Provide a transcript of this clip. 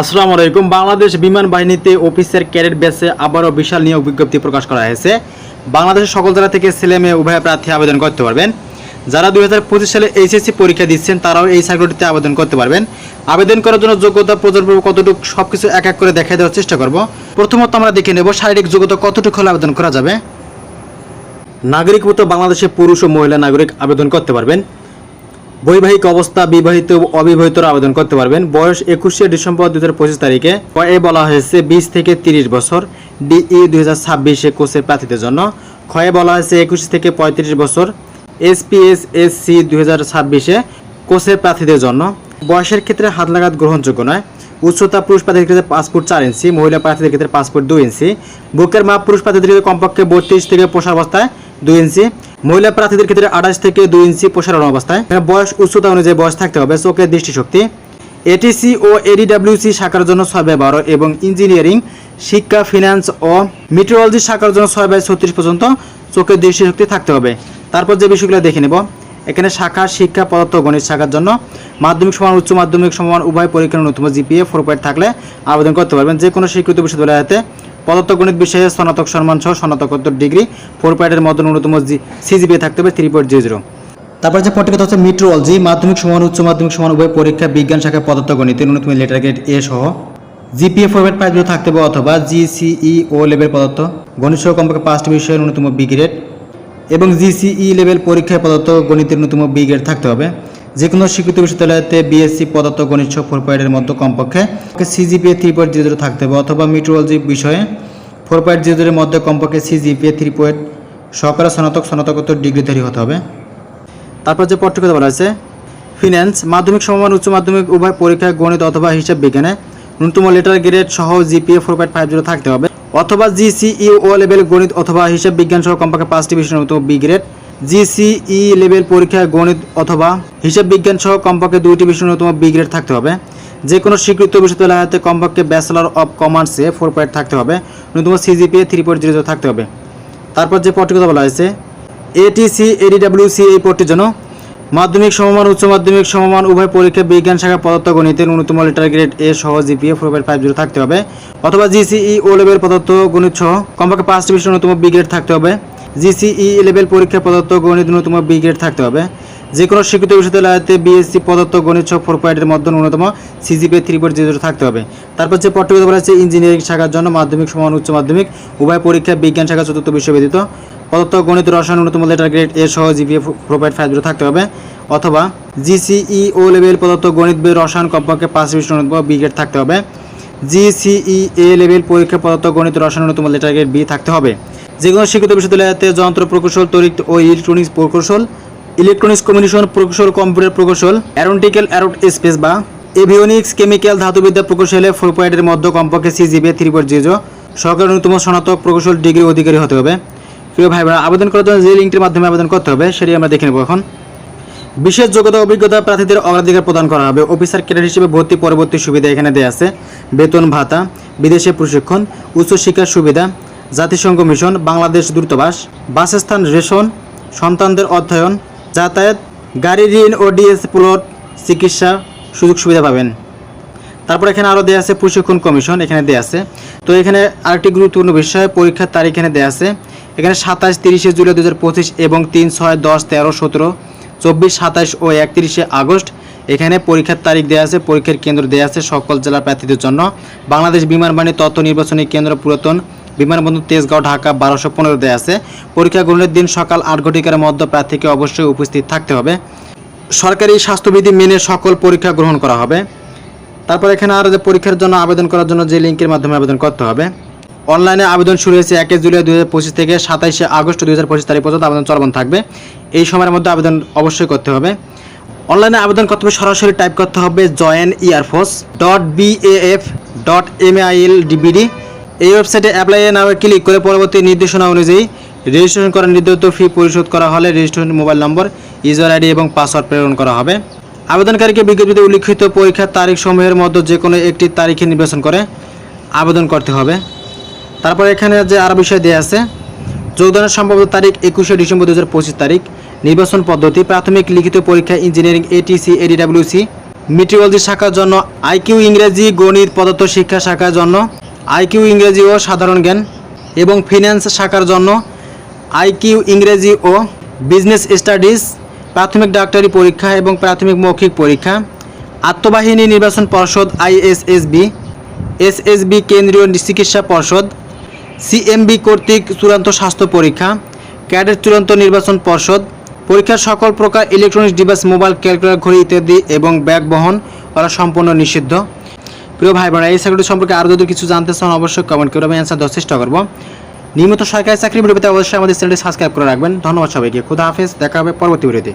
আসসালামু আলাইকুম। বাংলাদেশ বিমান বাহিনীতে অফিসের ক্যাডেট বেসে আবারও বিশাল নিয়োগ বিজ্ঞপ্তি প্রকাশ করা হয়েছে। বাংলাদেশের সকল জেলা থেকে ছেলে মেয়ে উভয় প্রার্থী আবেদন করতে পারবেন। যারা দুই হাজার পঁচিশ সালে এইচএসসি পরীক্ষা দিচ্ছেন, তারাও এই সার্কুলারটিতে আবেদন করতে পারবেন। আবেদন করার জন্য যোগ্যতা প্রজন্ম কতটুকু সব কিছু এক এক করে দেখাই দেওয়ার চেষ্টা করব। প্রথমত আমরা দেখে নেব শারীরিক যোগ্যতা কতটুকু হলে আবেদন করা যাবে। নাগরিক মতো বাংলাদেশে পুরুষ ও মহিলা নাগরিক আবেদন করতে পারবেন। বৈবাহিক অবস্থা বিবাহিত অবিবাহিতরা আবেদন করতে পারবেন। বয়স একুশে ডিসেম্বর দু হাজার পঁচিশ তারিখে। এ বলা হয়েছে বিশ থেকে তিরিশ বছর। ডিই দুই হাজার ছাব্বিশে কোচের প্রার্থীদের জন্য। ক্ষয়ে বলা হয়েছে একুশ থেকে পঁয়ত্রিশ বছর। এসপিএস এসসি দুই হাজার ছাব্বিশে কোচের প্রার্থীদের জন্য। বয়সের ক্ষেত্রে হাত লাগাত গ্রহণযোগ্য নয়। উচ্চতা পুরুষ প্রার্থীদের ক্ষেত্রে পাঁচ ফুট চার ইঞ্চি, মহিলা প্রার্থীদের ক্ষেত্রে পাঁচ ফুট দুই ইঞ্চি। বুকের মাপ পুরুষ প্রার্থীদের কমপক্ষে বত্রিশ থেকে পোষা অবস্থায়। দুই ইঞ্চি। মহিলা প্রার্থীদের ক্ষেত্রে আঠাশ থেকে দুই ইঞ্চি প্রসারণ অবস্থায়। বয়স উচ্চতা অনুযায়ী বয়স থাকতে হবে, চোখের দৃষ্টিশক্তি। এটিসি ও এডিডাব্লিউসি শাখার জন্য ছয় বাই বারো এবং ইঞ্জিনিয়ারিং, শিক্ষা, ফিনান্স ও মিটেরোলজি শাখার জন্য ছয় বাই ছত্রিশ পর্যন্ত চোখের দৃষ্টিশক্তি থাকতে হবে। তারপর যে বিষয়গুলো দেখে নেব। এখানে শাখা, শিক্ষা পদার্থ গণিত শাখার জন্য মাধ্যমিক সমান, উচ্চ মাধ্যমিক সমান, উভয় পরীক্ষার ন্যূনতম জিপিএ ফোর পয়েন্ট থাকলে আবেদন করতে পারবেন। যে কোনো স্বীকৃত বিশ্ববিদ্যালয়তে পদার্থ গণিত বিষয়ে স্নাতক সম্মান সহ স্নাতকোত্তর ডিগ্রি ফোর পয়েন্টের মধ্যে ন্যূনতম সিজিপিএ থাকতে হবে থ্রি পয়েন্ট জিরো জিরো তারপর যে পরীক্ষা হচ্ছে মিট্রোলজি মাধ্যমিক সমান, উচ্চ মাধ্যমিক সমান, উভয় পরীক্ষা, বিজ্ঞান শাখায় পদার্থ গণিতে ন্যূনতম লেটার গ্রেড এ সহ। জিপিএ ফোর পয়েন্ট ফাইভ থাকতে হবে অথবা জিসিই ও লেভেল পদার্থ, গণিত সহ কমপক্ষে পাঁচটি বিষয়ে ন্যূনতম বি গ্রেড এবং জিসিই লেভেল পরীক্ষায় পদার্থ, গণিতের ন্যূনতম বি গ্রেড থাকতে হবে। যে কোনো স্বীকৃত বিশ্ববিদ্যালয়তে বিএসসি পদার্থ, গণিত ফোর পয়েন্টের মধ্যে কমপক্ষে সিজিপিএ থ্রি পয়েন্ট জিরো থাকতে হবে অথবা মিট্রোলজি বিষয়ে ফোর পয়েন্ট জিরো জিরোর মধ্যে কমপক্ষে সিজিপিএ থ্রি পয়েন্ট সহকারে স্নাতক, স্নাতকোত্তর ডিগ্রি ডিগ্রিধারী হতে হবে। তারপর যে পত্রিকা বলা আছে ফিন্যান্স মাধ্যমিক, সমমান, উচ্চ মাধ্যমিক, উভয় পরীক্ষায় গণিত অথবা হিসাব বিজ্ঞানে ন্যূনতম লেটার গ্রেড সহ GPA four point five zero থাকতে হবে। অথবা জিসিই ও লেভেল গণিত অথবা হিসাব বিজ্ঞান সহ কমপক্ষে পাঁচটি বিষয়ের ন্যূনতম বি গ্রেড জিসিই লেভেল পরীক্ষায় গণিত অথবা হিসাব বিজ্ঞান সহ কমপক্ষে দুইটি বিষয়ের ন্যূনতম বি গ্রেড থাকতে হবে। যে কোনো স্বীকৃত বিশ্ববিদ্যালয়তে কমপক্ষে ব্যাচেলর অফ কমার্সে ফোর পয়েন্ট থাকতে হবে। ন্যূনতম সিজিপিএ থ্রি পয়েন্ট জিরো থাকতে হবে। তারপর যে পদটির কথা বলা হয়েছে এটিসি এডিডাব্লিউসি এই পদটির জন্য মাধ্যমিক সমমান, উচ্চ মাধ্যমিক সমমান, উভয় পরীক্ষা বিজ্ঞান শাখা, পদার্থ, গণিতের ন্যূনতম লেটার গ্রেড এ সহ GPA four point five zero থাকতে হবে। অথবা জিসিই ও লেভেল পদার্থ, গণিত সহ কমপক্ষে পাঁচটি বিষয় ন্যূনতম বি গ্রেড থাকতে হবে। জিসিই লেভেল পরীক্ষা পদার্থ গণিত ন্যূনতম বি গ্রেড থাকতে হবে। যে কোনো স্বীকৃত বিশ্ববিদ্যালয়তে বিএসসি পদার্থ, গণিত সহ ফোর পয়েন্টের মধ্যে ন্যূনতম সিজিপি থ্রি পয়েন্ট জিরো থাকতে হবে। তারপর যে পদটি বলা হচ্ছে ইঞ্জিনিয়ারিং শাখার জন্য মাধ্যমিক সমান উচ্চ মাধ্যমিক, উভয় পরীক্ষা বিজ্ঞান শাখা চতুর্থ ব্যতীত পদার্থ, গণিত, রসায়ন ন্যূনতম লেটার গ্রেড এ সহ GPA four point five zero থাকতে হবে। অথবা জিসিই ও লেভেল পদার্থ, গণিত বি রসায়ন কমপক্ষে পাঁচ ন্যূনতম বি গ্রেড থাকতে হবে। জিসিই এ লেভেল পরীক্ষা পদার্থ, গণিত, রসায়ন ন্যূনতম লেটার গ্রেড বি থাকতে হবে। যে কোনো শিক্ষিত বিশ্ববিদ্যালয়তে যন্ত্র প্রকৌশল, তড়িৎ ও ইলেকট্রনিক্স প্রকৌশল ইলেকট্রনিক্স কমিউনিকেশন প্রকৌশল কম্পিউটার প্রকৌশল অ্যারোনটিক্যাল অ্যারোট স্পেস বা এভিওনিক্স কেমিক্যাল ধাতুবিদ্যা প্রকৌশলে ফোর পয়েন্টের মধ্যে কমপক্ষে সিজিবি থ্রি পয়েন্ট জিরো সরকার ন্যূনতম স্নাতক প্রকৌশল ডিগ্রি অধিকারী হতে হবে। প্রিয় ভাই বোনেরা আবেদন করার জন্য যে লিঙ্কটির মাধ্যমে আবেদন করতে হবে, সেটি আমরা দেখে নেব এখন। বিশেষ যোগ্যতা, অভিজ্ঞতা প্রার্থীদের অগ্রাধিকার প্রদান করা হবে। অফিসার ক্যাডার হিসেবে ভর্তি পরবর্তী সুবিধা এখানে দেওয়া আছে। বেতন ভাতা, বিদেশে প্রশিক্ষণ, উচ্চশিক্ষার সুবিধা জাতিসংঘ মিশন, বাংলাদেশ দূতাবাস, বাসস্থান রেশন, সন্তানদের অধ্যয়ন, যাতায়াত, গাড়ি ঋণ ও ডিএস প্লট, চিকিৎসা সুযোগ সুবিধা পাবেন। তারপর এখানে আরও দেওয়া আছে প্রশিক্ষণ কমিশন, এখানে দেওয়া আছে। তো এখানে আরেকটি গুরুত্বপূর্ণ বিষয়, পরীক্ষার তারিখ এখানে দেওয়া আছে। এখানে সাতাশ, তিরিশে জুলাই দু হাজার পঁচিশ এবং তিন, ছয়, দশ, তেরো, সতেরো, চব্বিশ, সাতাশ ও একত্রিশে আগস্ট এখানে পরীক্ষার তারিখ দেওয়া আছে, পরীক্ষার কেন্দ্র দেওয়া আছে সকল জেলার প্রার্থীদের জন্য। বাংলাদেশ বিমান বাহিনী তথ্য নির্বাচনী কেন্দ্র পুরাতন বিমানবন্দর তেজগাঁও, ঢাকা বারোশো পনেরো দেওয়া আছে। পরীক্ষা গ্রহণের দিন সকাল আট ঘটিকার মধ্যে প্রার্থীকে অবশ্যই উপস্থিত থাকতে হবে। সরকারি স্বাস্থ্যবিধি মেনে সকল পরীক্ষা গ্রহণ করা হবে। তারপর এখানে আরও যে পরীক্ষার জন্য আবেদন করার জন্য যে লিঙ্কের মাধ্যমে আবেদন করতে হবে। অনলাইনে আবেদন শুরু হয়েছে একে জুলাই দু হাজার পঁচিশ থেকে সাতাইশে আগস্ট দু হাজার পঁচিশ তারিখ পর্যন্ত আবেদন চলমান থাকবে। এই সময়ের মধ্যে আবেদন অবশ্যই করতে হবে। অনলাইনে আবেদন করতে হবে, সরাসরি টাইপ করতে হবে join air force dot BAF dot M MIL DBD এই ওয়েবসাইটে অ্যাপ্লাই নামে ক্লিক করে পরবর্তী নির্দেশনা অনুযায়ী রেজিস্ট্রেশন করার নির্ধারিত ফি পরিশোধ করা হলে registration mobile number user ID এবং পাসওয়ার্ড প্রেরণ করা হবে। আবেদনকারীকে বিজ্ঞপ্তিতে উল্লিখিত পরীক্ষার তারিখ সমূহের মধ্যে যে কোনো একটি তারিখে নির্বাচন করে আবেদন করতে হবে। তারপর এখানে যে আরও বিষয় দেওয়া আছে, যোগদানের সম্ভাব্য তারিখ একুশে ডিসেম্বর দু হাজার পঁচিশ তারিখ, নির্বাচন পদ্ধতি, প্রাথমিক লিখিত পরীক্ষা ইঞ্জিনিয়ারিং এটিসি এডিডাব্লিউসি মিটিওলজি শাখার জন্য আইকিউ ইংরেজি, গণিত, পদার্থ শিক্ষা শাখার জন্য আইকিউ ইংরেজি ও সাধারণ জ্ঞান এবং ফিন্যান্স শাখার জন্য আইকিউ ইংরেজি ও বিজনেস স্টাডিজ, প্রাথমিক ডাক্তারি পরীক্ষা এবং প্রাথমিক মৌখিক পরীক্ষা, আত্মবাহিনী নির্বাচন পর্ষদ আইএসএসবি, এসএসবি কেন্দ্রীয় চিকিৎসা পর্ষদ, সিএমবি কর্তৃক চূড়ান্ত স্বাস্থ্য পরীক্ষা, ক্যাডেট চূড়ান্ত নির্বাচন পর্ষদ, পরীক্ষার সকল প্রকার ইলেকট্রনিক্স ডিভাইস মোবাইল ক্যালকুলেটর ঘড়ি ইত্যাদি এবং ব্যাগ বহন করা সম্পূর্ণ নিষিদ্ধ। প্রিয় ভাই বোনেরা এই চাকরিটি সম্পর্কে আরও যদি কিছু জানতে চান, অবশ্যই কমেন্ট করে আমি অ্যান্সার দেওয়ার চেষ্টা করব। নিয়মিত সরকারি চাকরি ভিডিও পেতে অবশ্যই আমাদের চ্যানেলটি সাবস্ক্রাইব করে রাখবেন। ধন্যবাদ সবাইকে। খুদা হাফেজ। দেখা হবে পরবর্তী ভিডিওতে।